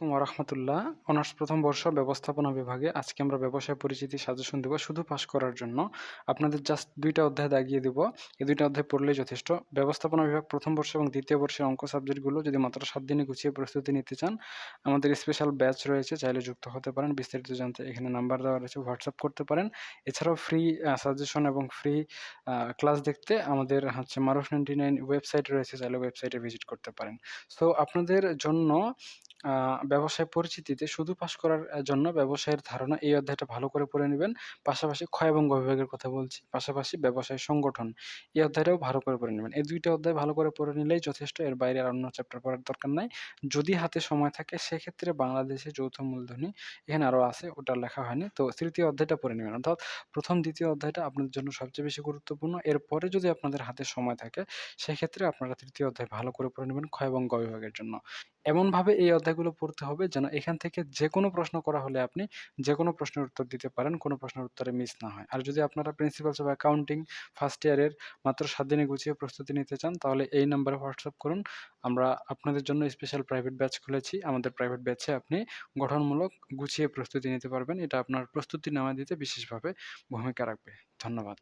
আলাইকুম রহমতুল্লাহ অনার্স প্রথম বর্ষ ব্যবস্থাপনা বিভাগে আজকে আমরা ব্যবসায় পরিচিতি সাজেশন দেবো, শুধু পাস করার জন্য। আপনাদের জাস্ট দুইটা অধ্যায় দাগিয়ে দেবো। এই দুইটা অধ্যায় পড়লেই যথেষ্ট। ব্যবস্থাপনা বিভাগ প্রথম বর্ষ এবং দ্বিতীয় বর্ষের অঙ্ক সাবজেক্টগুলো যদি মাত্র সাত দিনে গুছিয়ে প্রস্তুতি নিতে চান, আমাদের স্পেশাল ব্যাচ রয়েছে, চাইলে যুক্ত হতে পারেন। বিস্তারিত জানতে এখানে নাম্বার দেওয়া রয়েছে হোয়াটসঅ্যাপ করতে পারেন। এছাড়াও ফ্রি সাজেশন এবং ফ্রি ক্লাস দেখতে আমাদের হচ্ছে মারুফ নাইনটি নাইন ওয়েবসাইট রয়েছে, চাইলে ওয়েবসাইটে ভিজিট করতে পারেন। সো আপনাদের জন্য ব্যবসায় পরিচিতিতে শুধু পাশ করার জন্য ব্যবসায়ের ধারণা এই অধ্যায়টা ভালো করে পড়ে নেবেন। পাশাপাশি ক্ষয় এবং বিভাগের কথা বলছি, পাশাপাশি ব্যবসায় সংগঠন। এই অধ্যায়টাও ভালো করে পড়ে নেবেন। এই দুইটা অধ্যায় ভালো করে পড়ে নিলেই যথেষ্ট, এর বাইরে আর অন্য চ্যাপ্টার পড়ার দরকার নাই। যদি হাতে সময় থাকে, সেক্ষেত্রে বাংলাদেশে যৌথ মূলধনী এখানে আরও আছে, ওটা লেখা হয়নি। তো তৃতীয় অধ্যায়টা পড়ে নেবেন। অর্থাৎ প্রথম, দ্বিতীয় অধ্যায়টা আপনাদের জন্য সবচেয়ে বেশি গুরুত্বপূর্ণ। এরপরে যদি আপনাদের হাতে সময় থাকে, সেক্ষেত্রে আপনারা তৃতীয় অধ্যায় ভালো করে পড়ে নেবেন ক্ষয় এবং বিভাগের জন্য। এমনভাবে এই অধ্যায়গুলো পড়তে হবে যেন এখান থেকে যে কোনো প্রশ্ন করা হলে আপনি যে কোনো প্রশ্নের উত্তর দিতে পারেন, কোনো প্রশ্নের উত্তরে মিস না হয়। আর যদি আপনারা প্রিন্সিপালস অফ অ্যাকাউন্টিং ফার্স্ট ইয়ারের মাত্র সাত দিনে গুছিয়ে প্রস্তুতি নিতে চান, তাহলে এই নাম্বারে হোয়াটসঅ্যাপ করুন। আমরা আপনাদের জন্য স্পেশাল প্রাইভেট ব্যাচ খুলেছি। আমাদের প্রাইভেট ব্যাচে আপনি গঠনমূলক গুছিয়ে প্রস্তুতি নিতে পারবেন। এটা আপনার প্রস্তুতি নেওয়া দিতে বিশেষভাবে ভূমিকা রাখবে। ধন্যবাদ।